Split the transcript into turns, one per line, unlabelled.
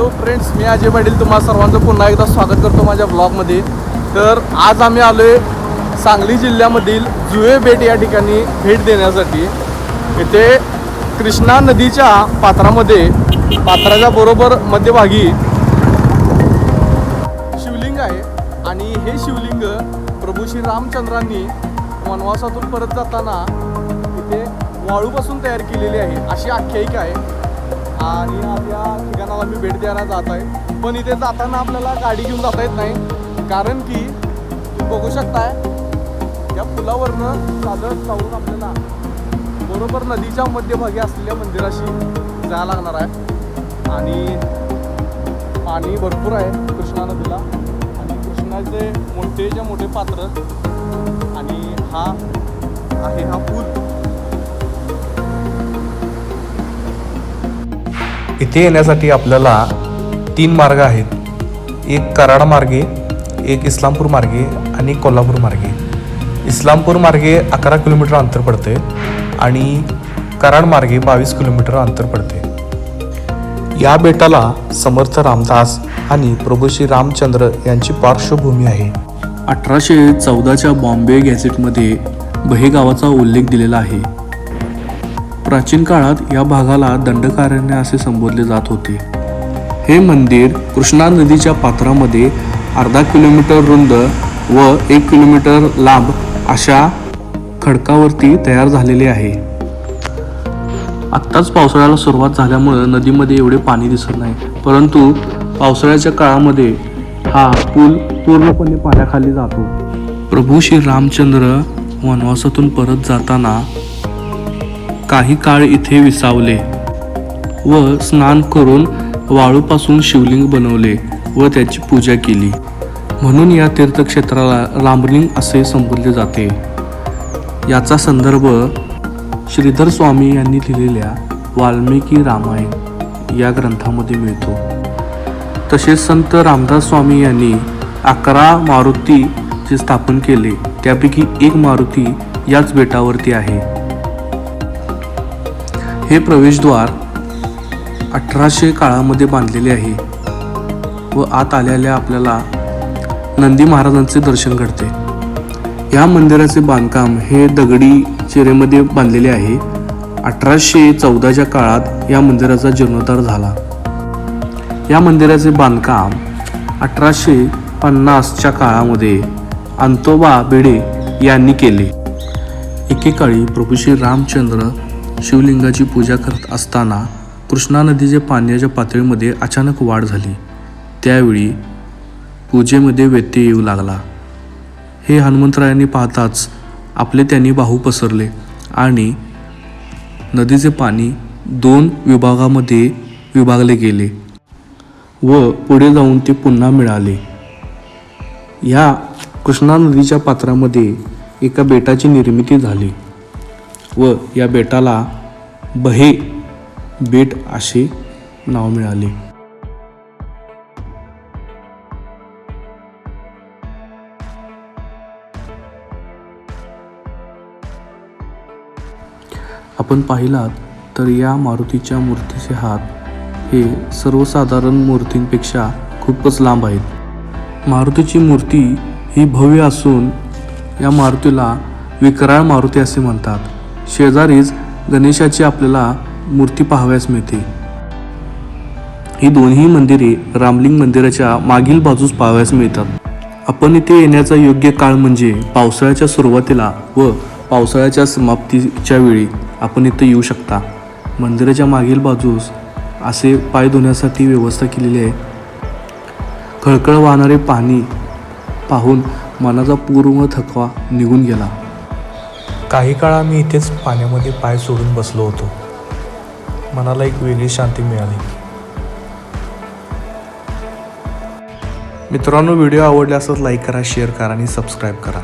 Hello friends मी अजय पाटील. तुम्हाला सर्वांचं पुन्हा एकदा स्वागत करतो माझ्या ब्लॉगमध्ये. तर आज आम्ही आलो आहे सांगली जिल्ह्यामधील जुवे बेट या ठिकाणी भेट देण्यासाठी. इथे कृष्णा नदीच्या पात्रामध्ये पात्राच्या बरोबर मध्यभागी शिवलिंग आहे. आणि हे शिवलिंग प्रभू श्री रामचंद्रांनी वनवासातून परत जाताना इथे वाळूपासून तयार केलेली आहे. अशी आख्यायिका आहे. आणि या ठिकाणाला मी भेट द्यायला जात आहे. पण इथे जाताना आपल्याला गाडी घेऊन जाता येत नाही. कारण की तुम्ही बघू शकताय या पुलावरनं साधं जाऊन आपल्याला बरोबर नदीच्या मध्यभागी असलेल्या मंदिराशी जायला लागणार आहे. आणि पाणी भरपूर आहे कृष्णा नदीला. आणि कृष्णाचे मोठेच्या मोठे पात्र आणि हा आहे हा पूल.
इथे येण्यासाठी आपल्याला तीन मार्ग आहेत. एक कराड मार्गे एक इस्लामपूर मार्गे आणि कोल्हापूर मार्गे. इस्लामपूर मार्गे अकरा किलोमीटर अंतर पडते आणि कराड मार्गे बावीस किलोमीटर अंतर पडते या बेटाला समर्थ रामदास आणि प्रभू श्री रामचंद्र यांची पार्श्वभूमी आहे.
अठराशे चौदाच्या बॉम्बे गॅझेटमध्ये बहे गावाचा उल्लेख दिलेला आहे. प्राचीन काळात या भागाला दंडकारण्य असे संबोधले जात होते. हे मंदिर कृष्णा नदीच्या पात्रामध्ये अर्धा किलोमीटर रुंद व एक किलोमीटर लांब अशा खडकावरती तयार झालेले आहे. आत्ताच पावसाळ्याला सुरुवात झाल्यामुळे नदीमध्ये एवढे पाणी दिसत नाही परंतु पावसाळ्याच्या काळामध्ये हा पूल पूर्णपणे पाण्याखाली जातो. प्रभू श्री रामचंद्र वनवासातून परत जाताना काही काळ इथे विसावले व स्नान करून वाळूपासून शिवलिंग बनवले व त्याची पूजा केली. म्हणून या तीर्थक्षेत्राला रामलिंग असे संबोधले जाते. याचा संदर्भ श्रीधर स्वामी यांनी लिहिलेल्या वाल्मिकी रामायण या ग्रंथामध्ये मिळतो. तसेच संत रामदास स्वामी यांनी अकरा मारुतीचे स्थापन केले त्यापैकी एक मारुती याच बेटावरती आहे. हे प्रवेशद्वार अठराशे काळामध्ये बांधलेले आहे व आत आलेल्या आपल्याला नंदी महाराजांचे दर्शन घडते. या मंदिराचे बांधकाम हे दगडी चिरेमध्ये बांधलेले आहे. अठराशे चौदाच्या काळात या मंदिराचा जीर्णोद्धार झाला. या मंदिराचे बांधकाम अठराशे पन्नासच्या काळामध्ये अंतोबा बेडे यांनी केले. एकेकाळी प्रभू श्री रामचंद्र शिवलिंगाची पूजा करत असताना कृष्णा नदीच्या पाण्याच्या पातळीमध्ये अचानक वाढ झाली. त्यावेळी पूजेमध्ये व्यत्यय येऊ लागला. हे हनुमंतरायांनी पाहताच आपले त्यांनी बाहू पसरले आणि नदीचे पाणी दोन विभागामध्ये विभागले गेले व पुढे जाऊन ते पुन्हा मिळाले. या कृष्णा नदीच्या पात्रामध्ये एका बेटाची निर्मिती झाली. व या बेटाला बहे बेट असे नाव मिळाले. आपण पाहिलात तर या मारुतीच्या मूर्तीचे हात हे सर्वसाधारण मूर्तींपेक्षा खूपच लांब आहेत. मारुतीची मूर्ती ही भव्य असून या मारुतीला विकराळ मारुती असे म्हणतात. शेजारीच गणेशाची आपल्याला मूर्ती पाहाव्यास मिळते. ही दोन्ही मंदिरे रामलिंग मंदिराच्या मागील बाजूस पाहाव्यास मिळतात. आपण इथे येण्याचा योग्य काळ म्हणजे पावसाळ्याच्या सुरुवातीला व पावसाळ्याच्या समाप्तीच्या वेळी आपण इथे येऊ शकता. मंदिराच्या मागील बाजूस असे पाय धुण्यासाठी व्यवस्था केलेली आहे. खळखळ वाहणारे पाणी पाहून मनाचा पूर्ण थकवा निघून गेला.
काही काळ आम्ही इथेच पाण्यामध्ये पाय सोडून बसलो होतो. मनाला एक वेगळी शांती मिळाली. मित्रांनो व्हिडिओ आवडले असत लाईक करा शेअर करा आणि सबस्क्राईब करा.